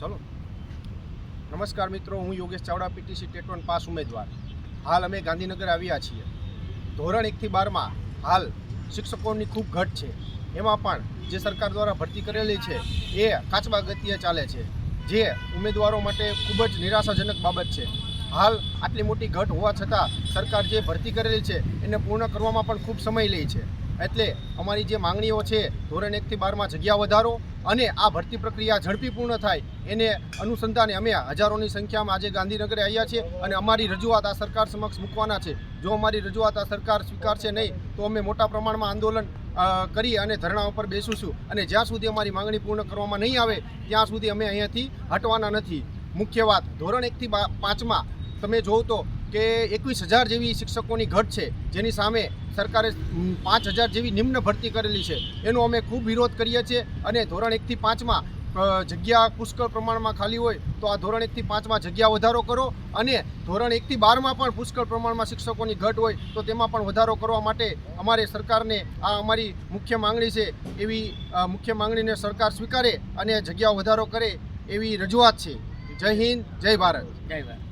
ચલો. નમસ્કાર મિત્રો, હું Yogesh Chavda, PTC TET one pass ઉમેદવાર. હાલ અમે ગાંધીનગર આવ્યા છીએ. ધોરણ એકથી બારમાં હાલ શિક્ષકોની ખૂબ ઘટ છે. એમાં પણ જે સરકાર દ્વારા ભરતી કરેલી છે, એ કાચબા ગતિએ ચાલે છે. જે ઉમેદવારો માટે ખૂબ જ નિરાશાજનક બાબત છે. હાલ આટલી મોટી ઘટ હોવા છતાં સરકાર જે ભરતી કરેલી છે, એને પૂર્ણ કરવામાં પણ ખૂબ સમય લે છે. એટલે અમારી જે માંગણીઓ છે, ધોરણ એકથી બારમાં જગ્યા વધારો અને આ ભરતી પ્રક્રિયા ઝડપી પૂર્ણ થાય, એને અનુસંધાને અમે હજારોની સંખ્યામાં આજે ગાંધીનગરે આવ્યા છીએ અને અમારી રજૂઆત આ સરકાર સમક્ષ મૂકવાના છે. જો અમારી રજૂઆત આ સરકાર સ્વીકારશે નહીં, તો અમે મોટા પ્રમાણમાં આંદોલન કરી અને ધરણા ઉપર બેસીશું અને જ્યાં સુધી અમારી માંગણી પૂર્ણ કરવામાં નહીં આવે, ત્યાં સુધી અમે અહીંયાથી હટવાના નથી. મુખ્ય વાત, ધોરણ એકથી પાંચમાં તમે જોવો તો કે એકવીસ હજાર જેવી શિક્ષકોની ઘટ છે, જેની સામે સરકારે પાંચ હજાર જેવી નિમ્ન ભરતી કરેલી છે. એનો અમે ખૂબ વિરોધ કરીએ છીએ અને ધોરણ એકથી પાંચમાં જગ્યા પુષ્કળ પ્રમાણમાં ખાલી હોય તો આ ધોરણ એકથી પાંચમાં જગ્યા વધારો કરો અને ધોરણ એકથી બારમાં પણ પુષ્કળ પ્રમાણમાં શિક્ષકોની ઘટ હોય તો તેમાં પણ વધારો કરવા માટે અમારે સરકારને આ અમારી મુખ્ય માંગણી છે એવી મુખ્ય માંગણીને સરકાર સ્વીકારે અને જગ્યા વધારો કરે એવી રજૂઆત છે. જય હિન્દ, જય ભારત. જય ભારત.